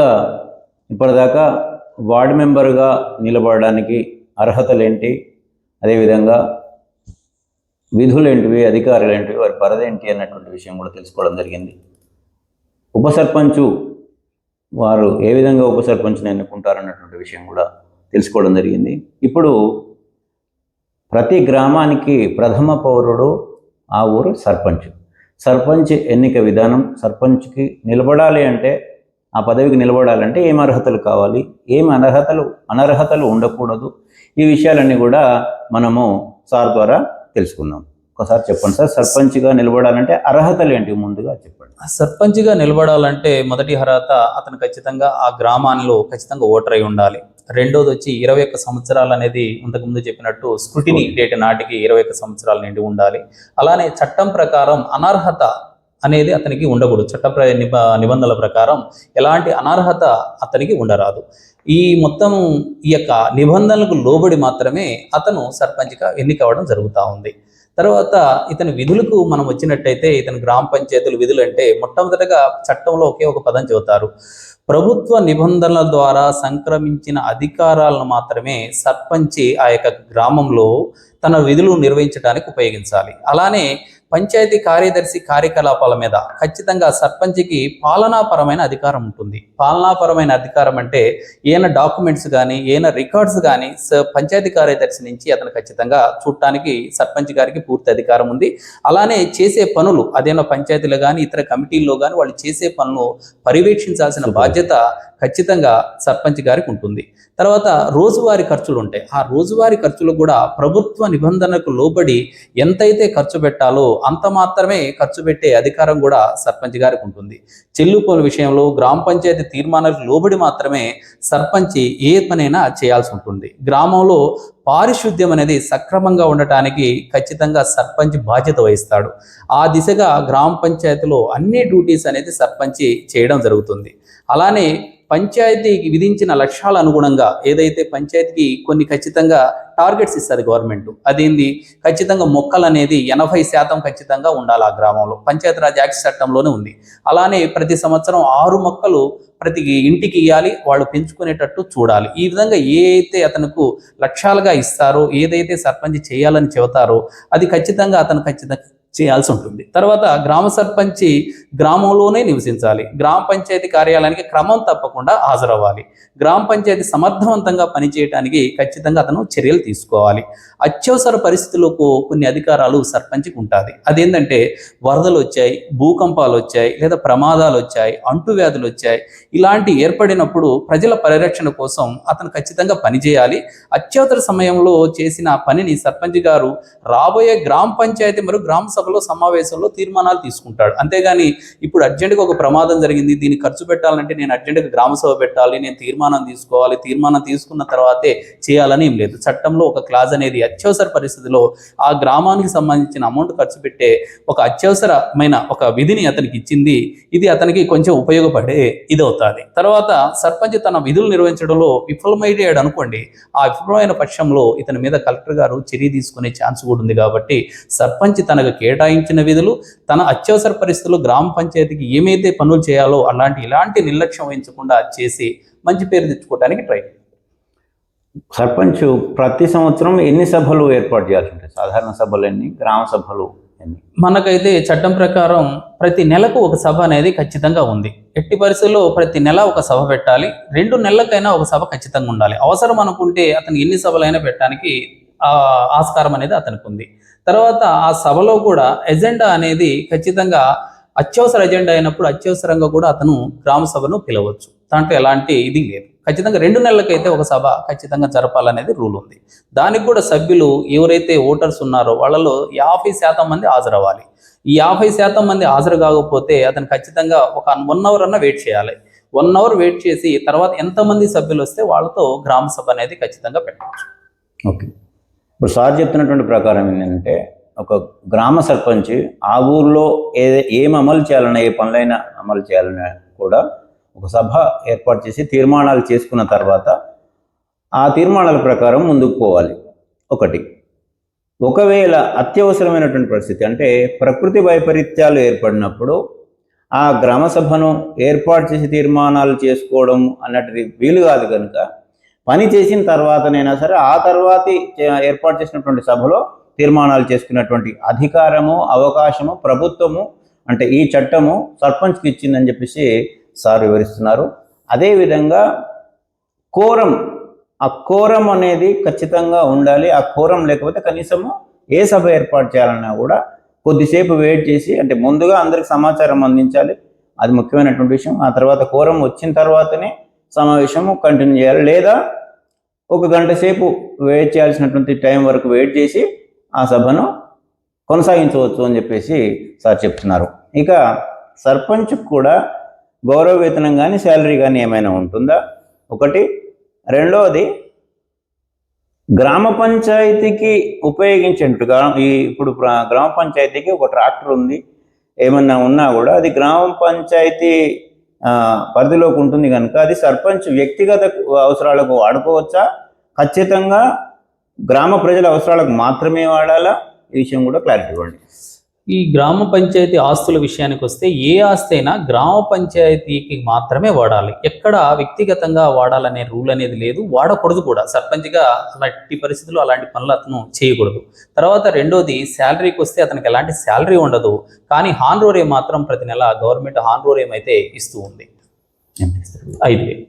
ఇంకా ఇప్పటిదాకా వార్డు మెంబర్గా నిలబడడానికి అర్హతలు ఏంటి అదేవిధంగా విధులు ఏంటివి అధికారులు ఏంటివి వారి పరిధి ఏంటి అన్నటువంటి విషయం కూడా తెలుసుకోవడం జరిగింది. ఉప సర్పంచు వారు ఏ విధంగా ఉప సర్పంచ్ని ఎన్నుకుంటారన్నటువంటి విషయం కూడా తెలుసుకోవడం జరిగింది. ఇప్పుడు ప్రతి గ్రామానికి ప్రథమ పౌరుడు ఆ ఊరు సర్పంచ్. సర్పంచ్ ఎన్నిక విధానం సర్పంచ్కి నిలబడాలి అంటే ఆ పదవికి నిలబడాలంటే ఏం అర్హతలు కావాలి? ఏం అనర్హతలు అనర్హతలు ఉండకూడదు? ఈ విషయాలన్నీ కూడా మనము సార్ ద్వారా తెలుసుకుందాం. ఒకసారి చెప్పండి సార్ సర్పంచ్గా నిలబడాలంటే అర్హతలు ఏంటి? ముందుగా చెప్పండి. సర్పంచ్గా నిలబడాలంటే మొదటి అర్హత అతను ఖచ్చితంగా ఆ గ్రామాల్లో ఖచ్చితంగా ఓటర్ అయి ఉండాలి. రెండోది వచ్చి ఇరవై ఒక్క సంవత్సరాలు అనేది ఇంతకుముందు చెప్పినట్టు స్క్రూటినీ. డేట్ నాటికి ఇరవై ఒక్క సంవత్సరాల నిండి ఉండాలి. అలానే చట్టం ప్రకారం అనర్హత అనేది అతనికి ఉండకూడదు. చట్ట నిబ నిబంధనల ప్రకారం ఎలాంటి అనర్హత అతనికి ఉండరాదు. ఈ మొత్తం ఈ యొక్క నిబంధనలకు లోబడి మాత్రమే అతను సర్పంచ్గా ఎన్నికవడం జరుగుతూ ఉంది. తర్వాత ఇతని విధులకు మనం వచ్చినట్టయితే ఇతని గ్రామ పంచాయతీల విధులు అంటే మొట్టమొదటగా చట్టంలో ఒకే ఒక పదం చెబుతారు. ప్రభుత్వ నిబంధనల ద్వారా సంక్రమించిన అధికారాలను మాత్రమే సర్పంచి ఆ యొక్క గ్రామంలో తన విధులు నిర్వహించడానికి ఉపయోగించాలి. అలానే పంచాయతీ కార్యదర్శి కార్యకలాపాల మీద ఖచ్చితంగా సర్పంచ్కి పాలనాపరమైన అధికారం ఉంటుంది. పాలనాపరమైన అధికారం అంటే ఏమైనా డాక్యుమెంట్స్ కానీ ఏమైనా రికార్డ్స్ కానీ స- పంచాయతీ కార్యదర్శి నుంచి అతను ఖచ్చితంగా చూడటానికి సర్పంచ్ గారికి పూర్తి అధికారం ఉంది. అలానే చేసే పనులు అదేనా పంచాయతీలో కానీ ఇతర కమిటీల్లో కానీ వాళ్ళు చేసే పనులు పర్యవేక్షించాల్సిన బాధ్యత బాధ్యత ఖచ్చితంగా సర్పంచ్ గారికి ఉంటుంది. తర్వాత రోజువారీ ఖర్చులు ఉంటాయి. ఆ రోజువారీ ఖర్చులు కూడా ప్రభుత్వ నిబంధనలకు లోబడి ఎంతైతే ఖర్చు పెట్టాలో అంత మాత్రమే ఖర్చు పెట్టే అధికారం కూడా సర్పంచ్ గారికి ఉంటుంది. చెల్లుపోల విషయంలో గ్రామ పంచాయతీ తీర్మానాలకు లోబడి మాత్రమే సర్పంచ్ ఏ పనైనా చేయాల్సి ఉంటుంది. గ్రామంలో పారిశుద్ధ్యం అనేది సక్రమంగా ఉండటానికి ఖచ్చితంగా సర్పంచ్ బాధ్యత వహిస్తాడు. ఆ దిశగా గ్రామ పంచాయతీలో అన్ని డ్యూటీస్ అనేది సర్పంచ్ చేయడం జరుగుతుంది. అలానే పంచాయతీకి విధించిన లక్ష్యాల అనుగుణంగా ఏదైతే పంచాయతీకి కొన్ని ఖచ్చితంగా టార్గెట్స్ ఇస్తుంది గవర్నమెంట్ అదేంది? ఖచ్చితంగా మొక్కలు అనేది ఎనభై శాతం ఖచ్చితంగా ఉండాలి ఆ గ్రామంలో. పంచాయతీరాజ్ యాక్ట్ చట్టంలోనే ఉంది. అలానే ప్రతి సంవత్సరం ఆరు మొక్కలు ప్రతి ఇంటికి ఇవ్వాలి వాళ్ళు పెంచుకునేటట్టు చూడాలి. ఈ విధంగా ఏ అయితే అతనుకు లక్ష్యాలుగా ఇస్తారో ఏదైతే సర్పంచ్ చేయాలని చెబుతారో అది ఖచ్చితంగా అతను ఖచ్చితంగా చేయాల్సి ఉంటుంది. తర్వాత గ్రామ సర్పంచి గ్రామంలోనే నివసించాలి. గ్రామ పంచాయతీ కార్యాలయానికి క్రమం తప్పకుండా హాజరవ్వాలి. గ్రామ పంచాయతీ సమర్థవంతంగా పనిచేయడానికి ఖచ్చితంగా అతను చర్యలు తీసుకోవాలి. అత్యవసర పరిస్థితులకు కొన్ని అధికారాలు సర్పంచ్కి ఉంటుంది. అదేంటంటే వరదలు వచ్చాయి భూకంపాలు వచ్చాయి లేదా ప్రమాదాలు వచ్చాయి అంటువ్యాధులు వచ్చాయి ఇలాంటి ఏర్పడినప్పుడు ప్రజల పరిరక్షణ కోసం అతను ఖచ్చితంగా పనిచేయాలి. అత్యవసర సమయంలో చేసిన పనిని సర్పంచ్ గారు రాబోయే గ్రామ పంచాయతీ మరియు గ్రామ శాసనసభలో సమావేశంలో తీర్మానాలు తీసుకుంటాడు. అంతేగాని ఇప్పుడు అర్జెంటుగా ఒక ప్రమాదం జరిగింది దీన్ని ఖర్చు పెట్టాలంటే నేను అర్జెంటుగా గ్రామసభ పెట్టాలి నేను తీర్మానం తీసుకోవాలి తీర్మానం తీసుకున్న తర్వాతే చేయాలని ఏం లేదు. చట్టంలో ఒక క్లాజ్ అనేది అత్యవసర పరిస్థితిలో ఆ గ్రామానికి సంబంధించిన అమౌంట్ ఖర్చు పెట్టే ఒక అత్యవసరమైన ఒక విధిని అతనికి ఇచ్చింది. ఇది అతనికి కొంచెం ఉపయోగపడే ఇది అవుతుంది తర్వాత సర్పంచ్ తన విధులు నిర్వహించడంలో విఫలమయ్యాడు అనుకోండి. ఆ విఫలమైన పక్షంలో ఇతని మీద కలెక్టర్ గారు చర్య తీసుకునే ఛాన్స్ కూడా ఉంది కాబట్టి సర్పంచ్ తనకు కేటాయించిన విధులు తన అత్యవసర పరిస్థితుల్లో గ్రామ పంచాయతీకి ఏమైతే పనులు చేయాలో అలాంటి ఇలాంటి నిర్లక్ష్యం వహించకుండా చేసి మంచి పేరు తెచ్చుకోవడానికి ట్రై సర్పంచ్ ప్రతి సంవత్సరం ఎన్ని సభలు ఏర్పాటు చేయాల్సి ఉంటాయి? సాధారణ సభలు ఎన్ని? గ్రామ సభలు మనకైతే చట్టం ప్రకారం ప్రతి నెలకు ఒక సభ అనేది ఖచ్చితంగా ఉంది. ఎట్టి పరిస్థితుల్లో ప్రతి నెల ఒక సభ పెట్టాలి. రెండు నెలలకైనా ఒక సభ ఖచ్చితంగా ఉండాలి. అవసరం అనుకుంటే అతను ఎన్ని సభలైనా పెట్టడానికి ఆస్కారం అనేది అతనికి ఉంది తర్వాత ఆ సభలో కూడా ఎజెండా అనేది ఖచ్చితంగా అత్యవసర ఎజెండా అయినప్పుడు అత్యవసరంగా కూడా అతను గ్రామ సభను పిలవచ్చు. దాంట్లో ఎలాంటి ఇది లేదు. ఖచ్చితంగా రెండు నెలలకైతే ఒక సభ ఖచ్చితంగా జరపాలనేది రూల్ ఉంది. దానికి కూడా సభ్యులు ఎవరైతే ఓటర్స్ ఉన్నారో వాళ్ళలో యాభై శాతం మంది హాజరవ్వాలి. ఈ యాభై శాతం మంది హాజరు కాకపోతే అతను ఖచ్చితంగా ఒక వన్ అవర్ అన్న వెయిట్ చేయాలి. వన్ అవర్ వెయిట్ చేసి తర్వాత ఎంతమంది సభ్యులు వస్తే వాళ్ళతో గ్రామ సభ అనేది ఖచ్చితంగా పెట్టవచ్చు. ఓకే. ఇప్పుడు సార్ చెప్తున్నటువంటి ప్రకారం ఏంటంటే ఒక గ్రామ సర్పంచ్ ఆ ఊర్లో ఏ ఏం అమలు చేయాలన్నా ఏ పనులైనా అమలు చేయాలన్నా కూడా ఒక సభ ఏర్పాటు చేసి తీర్మానాలు చేసుకున్న తర్వాత ఆ తీర్మానాల ప్రకారం ముందుకు పోవాలి. ఒకటి. ఒకవేళ అత్యవసరమైనటువంటి పరిస్థితి అంటే ప్రకృతి వైపరీత్యాలు ఏర్పడినప్పుడు ఆ గ్రామ సభను ఏర్పాటు చేసి తీర్మానాలు చేసుకోవడం అన్నటిది వీలు కాదు కనుక పని చేసిన తర్వాతనైనా సరే ఆ తర్వాతి ఏర్పాటు చేసినటువంటి సభలో తీర్మానాలు చేసుకున్నటువంటి అధికారము అవకాశము ప్రభుత్వము అంటే ఈ చట్టము సర్పంచ్కి ఇచ్చిందని చెప్పేసి సార్ వివరిస్తున్నారు. అదేవిధంగా కోరం ఆ కోరం అనేది ఖచ్చితంగా ఉండాలి. ఆ కోరం లేకపోతే కనీసము ఏ సభ ఏర్పాటు చేయాలన్నా కూడా కొద్దిసేపు వెయిట్ చేసి అంటే ముందుగా అందరికి సమాచారం అందించాలి. అది ముఖ్యమైనటువంటి విషయం. ఆ తర్వాత కోరం వచ్చిన తర్వాతనే సమావేశము కంటిన్యూ చేయాలి. లేదా ఒక గంట సేపు వెయిట్ చేయాల్సినటువంటి టైం వరకు వెయిట్ చేసి ఆ సభను కొనసాగించవచ్చు అని చెప్పేసి సార్ చెప్తున్నారు. ఇక సర్పంచ్ కూడా గౌరవ వేతనం కానీ శాలరీ కానీ ఏమైనా ఉంటుందా? ఒకటి. రెండవది గ్రామ పంచాయతీకి ఉపయోగించేట్టుగా ఈ ఇప్పుడు గ్రామ పంచాయతీకి ఒక ట్రాక్టర్ ఉంది. ఏమన్నా ఉన్నా కూడా అది గ్రామ పంచాయతీ పరిధిలోకి ఉంటుంది కనుక అది సర్పంచ్ వ్యక్తిగత అవసరాలకు వాడుకోవచ్చా? ఖచ్చితంగా గ్రామ ప్రజల అవసరాలకు మాత్రమే వాడాలా? ఈ విషయం కూడా క్లారిటీ ఇవ్వండి. ఈ గ్రామ పంచాయతీ ఆస్తుల విషయానికి వస్తే ఏ ఆస్తి అయినా గ్రామ పంచాయతీకి మాత్రమే వాడాలి. ఎక్కడ వ్యక్తిగతంగా వాడాలనే రూల్ అనేది లేదు. వాడకూడదు కూడా. సర్పంచ్గా అలాంటి పరిస్థితుల్లో అలాంటి పనులు అతను చేయకూడదు. తర్వాత రెండోది శాలరీకి వస్తే అతనికి ఎలాంటి శాలరీ ఉండదు. కానీ హాన్రోరే మాత్రం ప్రతి నెల గవర్నమెంట్ హాన్రోరేం అయితే ఇస్తూ ఉంది. ఐదు వేలు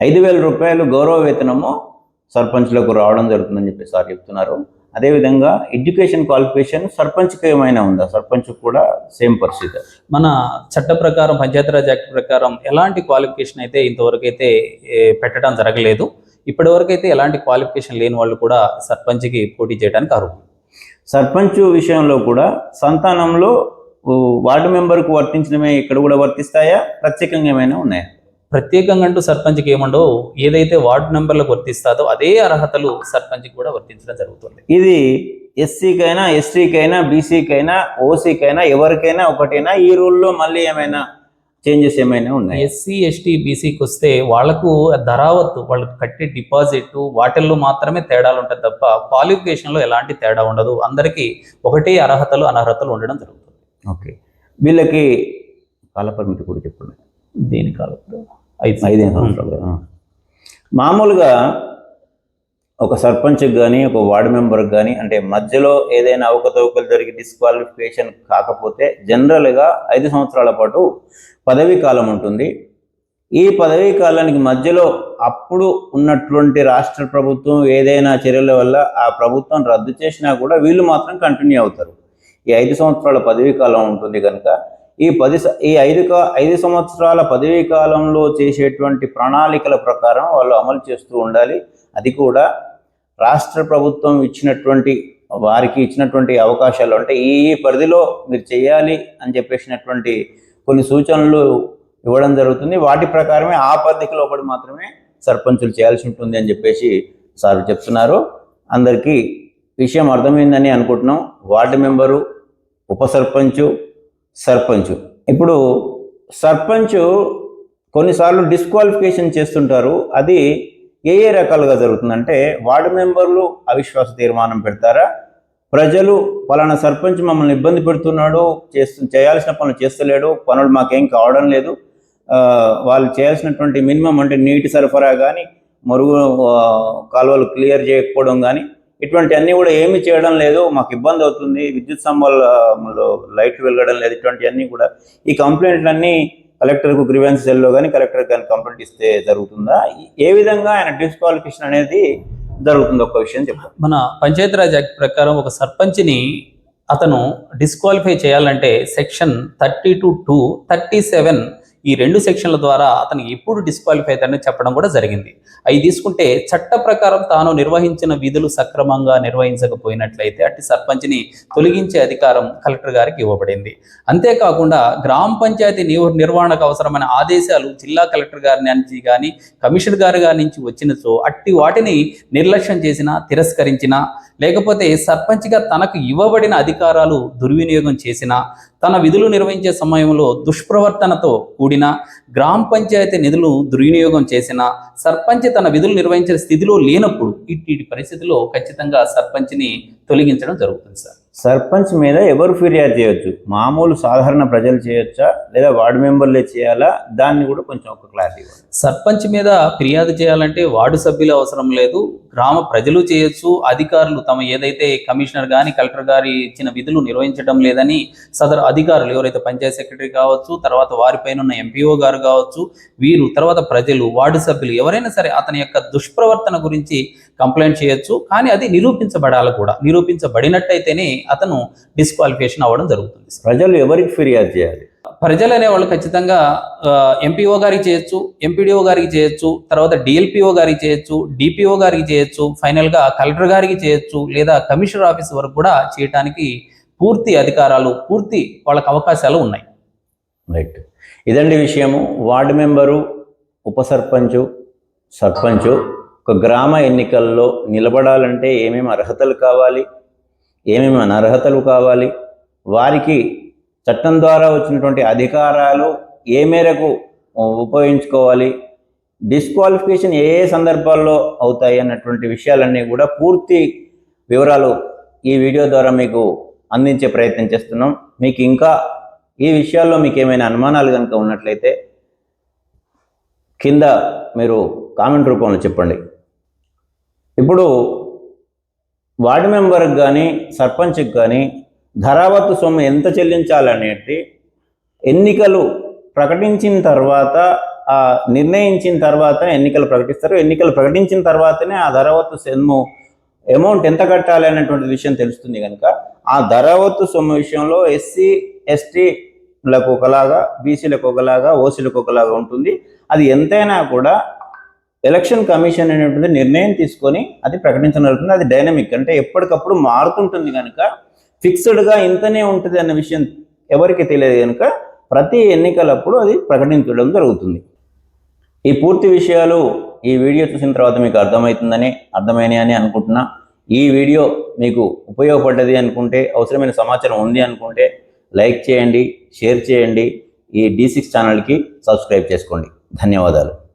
ఐదు వేల రూపాయలు గౌరవ వేతనము సర్పంచ్లకు రావడం జరుగుతుందని చెప్పి సార్ చెప్తున్నారు. అదేవిధంగా ఎడ్యుకేషన్ క్వాలిఫికేషన్ సర్పంచ్కి ఏమైనా ఉందా? సర్పంచ్ కూడా సేమ్ పరిస్థితి. మన చట్ట ప్రకారం పంచాయతీరాజ్ యాక్ట్ ప్రకారం ఎలాంటి క్వాలిఫికేషన్ అయితే ఇంతవరకు అయితే పెట్టడం జరగలేదు. ఇప్పటి వరకు అయితే ఎలాంటి క్వాలిఫికేషన్ లేని వాళ్ళు కూడా సర్పంచ్కి పోటీ చేయడానికి అర్హులు. సర్పంచ్ విషయంలో కూడా సంతానంలో వార్డు మెంబర్కు వర్తించడమే ఇక్కడ కూడా వర్తిస్తాయా? ప్రత్యేకంగా ఏమైనా ఉన్నాయా? ప్రత్యేకంగా అంటూ సర్పంచ్కి ఏమండో ఏదైతే వార్డు నెంబర్లకు వర్తిస్తాదో అదే అర్హతలు సర్పంచ్కి కూడా వర్తించడం జరుగుతుంది. ఇది ఎస్సీకైనా ఎస్టీకైనా బీసీకైనా ఓసీకైనా ఎవరికైనా ఒకటైనా? ఈ రూల్లో మళ్ళీ ఏమైనా చేంజెస్ ఏమైనా ఉన్నాయి? ఎస్సీ ఎస్టీ బీసీకి వస్తే వాళ్ళకు ధరావత్తు వాళ్ళు కట్టే డిపాజిట్ వాటిల్లో మాత్రమే తేడాలు ఉంటాయి తప్ప క్వాలిఫికేషన్లో ఎలాంటి తేడా ఉండదు. అందరికీ ఒకటే అర్హతలు అనర్హతలు ఉండడం జరుగుతుంది. ఓకే. వీళ్ళకి కాల పరిమితి కూడా చెప్పండి. దీని కాలం ఐదు ఐదేను సంవత్సరాలు. మామూలుగా ఒక సర్పంచ్కి కానీ ఒక వార్డు మెంబర్కి కానీ అంటే మధ్యలో ఏదైనా అవకతవకలు జరిగి డిస్క్వాలిఫికేషన్ కాకపోతే జనరల్గా ఐదు సంవత్సరాల పాటు పదవీ కాలం ఉంటుంది. ఈ పదవీ కాలానికి మధ్యలో అప్పుడు ఉన్నటువంటి రాష్ట్ర ప్రభుత్వం ఏదైనా చర్యల వల్ల ఆ ప్రభుత్వం రద్దు చేసినా కూడా వీళ్ళు మాత్రం కంటిన్యూ అవుతారు. ఈ ఐదు సంవత్సరాల పదవీ కాలం ఉంటుంది కనుక ఈ పది స- ఈ ఐదు కా ఐదు సంవత్సరాల పదవీ కాలంలో చేసేటువంటి ప్రణాళికల ప్రకారం వాళ్ళు అమలు చేస్తూ ఉండాలి. అది కూడా రాష్ట్ర ప్రభుత్వం ఇచ్చినటువంటి వారికి ఇచ్చినటువంటి అవకాశాలు. అంటే ఈ ఈ పరిధిలో మీరు చేయాలి అని చెప్పేసినటువంటి కొన్ని సూచనలు ఇవ్వడం జరుగుతుంది. వాటి ప్రకారమే ఆ పరిధికి లోపడి మాత్రమే సర్పంచులు చేయాల్సి ఉంటుంది అని చెప్పేసి సార్ చెప్తున్నారు. అందరికీ విషయం అర్థమైందని అనుకుంటున్నాం. వార్డు మెంబరు ఉప సర్పంచు సర్పంచ్. ఇప్పుడు సర్పంచ్ కొన్నిసార్లు డిస్క్వాలిఫికేషన్ చేస్తుంటారు. అది ఏ ఏ రకాలుగా జరుగుతుందంటే వార్డు మెంబర్లు అవిశ్వాస తీర్మానం పెడతారా? ప్రజలు పలానా సర్పంచ్ మమ్మల్ని ఇబ్బంది పెడుతున్నాడు చేస్తు చేయాల్సిన పనులు చేస్తలేడు పనులు మాకేం కావడం లేదు. వాళ్ళు చేయాల్సినటువంటి మినిమం అంటే నీటి సరఫరా కానీ మరుగు కాలువలు క్లియర్ చేయకపోవడం కానీ ఇటువంటి అన్నీ కూడా ఏమి చేయడం లేదు. మాకు ఇబ్బంది అవుతుంది. విద్యుత్ స్తంభాలలో లైట్ వెలగడం లేదు. ఇటువంటివన్నీ కూడా ఈ కంప్లైంట్లన్నీ కలెక్టర్కు గ్రీవెన్స్ సెల్లో కానీ కలెక్టర్ కానీ కంప్లైంట్ ఇస్తే జరుగుతుందా? ఏ విధంగా ఆయన డిస్క్వాలిఫికేషన్ అనేది జరుగుతుంది? ఒక విషయం చెప్పండి మన పంచాయతీరాజ్ యాక్ట్ ప్రకారం ఒక సర్పంచ్ని అతను డిస్క్వాలిఫై చేయాలంటే section thirty two two thirty seven ఈ రెండు సెక్షన్ల ద్వారా అతను ఎప్పుడు డిస్క్వాలిఫై అవుతాడని చెప్పడం కూడా జరిగింది. అవి తీసుకుంటే చట్ట ప్రకారం తాను నిర్వహించిన విధులు సక్రమంగా నిర్వహించకపోయినట్లయితే అట్టి సర్పంచ్ని తొలగించే అధికారం కలెక్టర్ గారికి ఇవ్వబడింది. అంతేకాకుండా గ్రామ పంచాయతీ నివ- నిర్వహణకు అవసరమైన ఆదేశాలు జిల్లా కలెక్టర్ గారి నుంచి కానీ కమిషనర్ గారి గారి నుంచి వచ్చినచో అట్టి వాటిని నిర్లక్ష్యం చేసినా తిరస్కరించినా లేకపోతే సర్పంచ్గా తనకు ఇవ్వబడిన అధికారాలు దుర్వినియోగం చేసినా తన విధులు నిర్వహించే సమయంలో దుష్ప్రవర్తనతో కూడిన గ్రామ పంచాయతీ నిధులు దుర్వినియోగం చేసిన సర్పంచ్ తన విధులు నిర్వహించే స్థితిలో లేనప్పుడు ఇట్టి పరిస్థితిలో ఖచ్చితంగా సర్పంచ్ని తొలగించడం జరుగుతుంది సార్. సర్పంచ్ మీద ఎవరు ఫిర్యాదు చేయొచ్చు? మామూలు సాధారణ ప్రజలు చేయొచ్చా? లేదా వార్డు మెంబర్లే చేయాలా? దాన్ని కూడా కొంచెం ఒక క్లారిటీ సర్పంచ్ మీద ఫిర్యాదు చేయాలంటే వార్డు సభ్యులు అవసరం లేదు. గ్రామ ప్రజలు చేయొచ్చు. అధికారులు తమ ఏదైతే కమిషనర్ కానీ కలెక్టర్ గారి ఇచ్చిన విధులు నిర్వహించడం లేదని సదరు అధికారులు ఎవరైతే పంచాయత్ సెక్రటరీ కావచ్చు తర్వాత వారిపైన ఉన్న ఎంపీఓ గారు కావచ్చు వీరు తర్వాత ప్రజలు వార్డు సభ్యులు ఎవరైనా సరే అతని యొక్క దుష్ప్రవర్తన గురించి కంప్లైంట్ చేయొచ్చు కానీ అది నిరూపించబడాలి కూడా. నిరూపించబడినట్టయితేనే అతను డిస్క్వాలిఫికేషన్ అవ్వడం జరుగుతుంది ప్రజలు ఎవరికి ఫిర్యాదు చేయాలి? ప్రజలు అనేవాళ్ళు ఖచ్చితంగా ఎంపీఓ గారికి చేయొచ్చు ఎంపీడీఓ గారికి చేయొచ్చు తర్వాత డిఎల్పిఓ గారికి చేయొచ్చు డిపిఓ గారికి చేయొచ్చు ఫైనల్గా కలెక్టర్ గారికి చేయొచ్చు లేదా కమిషనర్ ఆఫీస్ వరకు కూడా చేయటానికి పూర్తి అధికారాలు పూర్తి వాళ్ళకి అవకాశాలు ఉన్నాయి. రైట్ ఇదండి విషయము. వార్డు మెంబరు ఉప సర్పంచు సర్పంచు ఒక గ్రామ ఎన్నికల్లో నిలబడాలంటే ఏమేమి అర్హతలు కావాలి? ఏమేమి అనర్హతలు కావాలి? వారికి చట్టం ద్వారా వచ్చినటువంటి అధికారాలు ఏ మేరకు ఉపయోగించుకోవాలి? డిస్క్వాలిఫికేషన్ ఏ ఏ సందర్భాల్లో అవుతాయి అన్నటువంటి విషయాలన్నీ కూడా పూర్తి వివరాలు ఈ వీడియో ద్వారా మీకు అందించే ప్రయత్నం చేస్తున్నాం. మీకు ఇంకా ఈ విషయాల్లో మీకు ఏమైనా అనుమానాలు కనుక ఉన్నట్లయితే కింద మీరు కామెంట్ రూపంలో చెప్పండి. ఇప్పుడు వార్డు మెంబర్కి కానీ సర్పంచ్కి కానీ ధరావత్తు సొమ్ము ఎంత చెల్లించాలనేటి ఎన్నికలు ప్రకటించిన తర్వాత ఆ నిర్ణయించిన తర్వాత ఎన్నికలు ప్రకటిస్తారు. ఎన్నికలు ప్రకటించిన తర్వాతనే ఆ ధరావత్తు సొమ్ము అమౌంట్ ఎంత కట్టాలి అనేటువంటి విషయం తెలుస్తుంది కనుక ఆ ధరావత్తు సొమ్ము విషయంలో ఎస్సీ ఎస్టీలకు ఒకలాగా బీసీలకు ఒకలాగా ఓసీలకు ఒకలాగా ఉంటుంది. అది ఎంతైనా కూడా ఎలక్షన్ కమిషన్ అనేటువంటి నిర్ణయం తీసుకొని అది ప్రకటించడం జరుగుతుంది. అది డైనమిక్. అంటే ఎప్పటికప్పుడు మారుతుంటుంది కనుక ఫిక్స్డ్గా ఇంతనే ఉంటుంది అన్న విషయం ఎవరికి తెలియదు కనుక ప్రతి ఎన్నికలప్పుడు అది ప్రకటించడం జరుగుతుంది. ఈ పూర్తి విషయాలు ఈ వీడియో చూసిన తర్వాత మీకు అర్థమవుతుందని అర్థమైనాయి అని అనుకుంటున్నా. ఈ వీడియో మీకు ఉపయోగపడ్డది అనుకుంటే అవసరమైన సమాచారం ఉంది అనుకుంటే లైక్ చేయండి షేర్ చేయండి. ఈ డీ సిక్స్ ఛానల్కి సబ్స్క్రైబ్ చేసుకోండి. ధన్యవాదాలు.